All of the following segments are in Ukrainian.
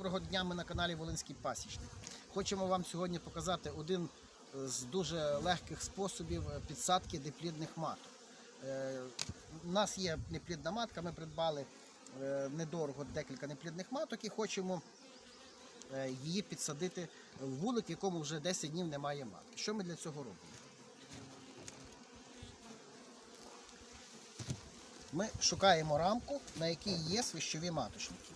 Доброго дня, ми на каналі Волинський Пасічник. Хочемо вам сьогодні показати один з дуже легких способів підсадки диплідних маток. Е, У нас є неплідна матка, ми придбали е, недорого декілька неплідних маток і хочемо е, її підсадити в вулик, в якому вже 10 днів немає матки. Що ми для цього робимо? Ми шукаємо рамку, на якій є свищові маточники.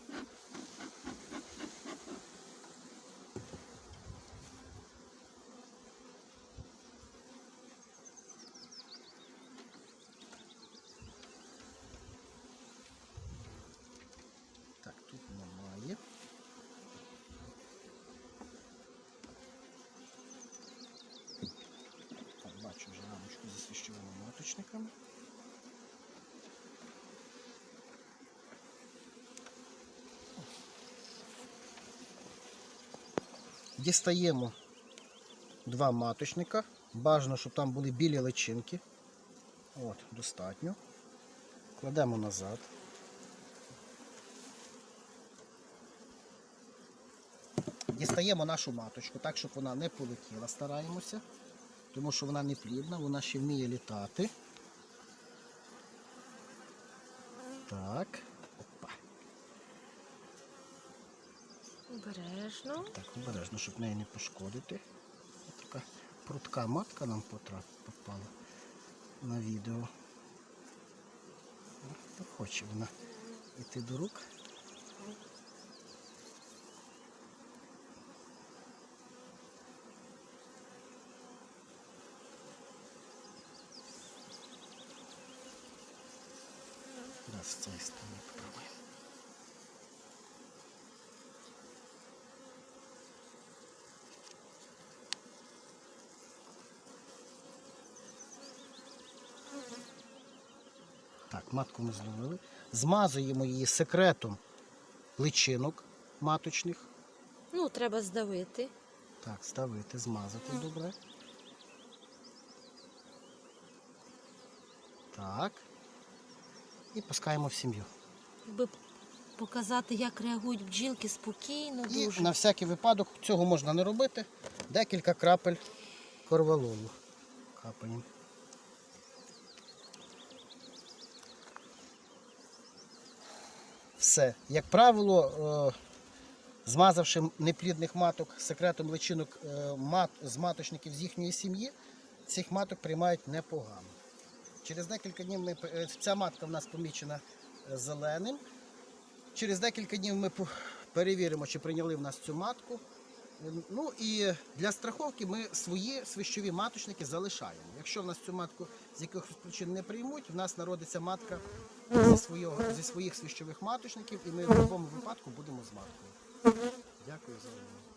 Так, тут немає. Так, бачу вже рамочку зі свищовими маточниками. Дістаємо два маточника. Бажано, щоб там були білі личинки. От, достатньо. Кладемо назад. Дістаємо нашу маточку, так, щоб вона не полетіла, стараємося, тому що вона не плідна, вона ще вміє літати. Так. Обережно. Так, обережно, щоб неї не пошкодити. Така прутка матка нам попала на відео. Не хоче вона йти до рук. Раз з цієї сторони. Так, матку ми зловили. Змазуємо її секретом личинок маточних. Ну, треба здавити. Так, ставити, змазати добре. Так. І пускаємо в сім'ю. Якби показати, як реагують бджілки спокійно, І дуже. на всякий випадок цього можна не робити. Декілька крапель корвалолу капаємо. Все. Як правило, е, змазавши неплідних маток секретом личинок е, з маточників з їхньої сім'ї, цих маток приймають непогано. Через декілька днів ми, е, ця матка в нас помічена зеленим. Через декілька днів ми перевіримо, чи прийняли в нас цю матку. Ну і для страховки ми свої свищові маточники залишаємо. Якщо в нас цю матку з якихось причин не приймуть, в нас народиться матка зі, свого, зі своїх свищових маточників, і ми в будь-якому випадку будемо з маткою. Дякую за увагу.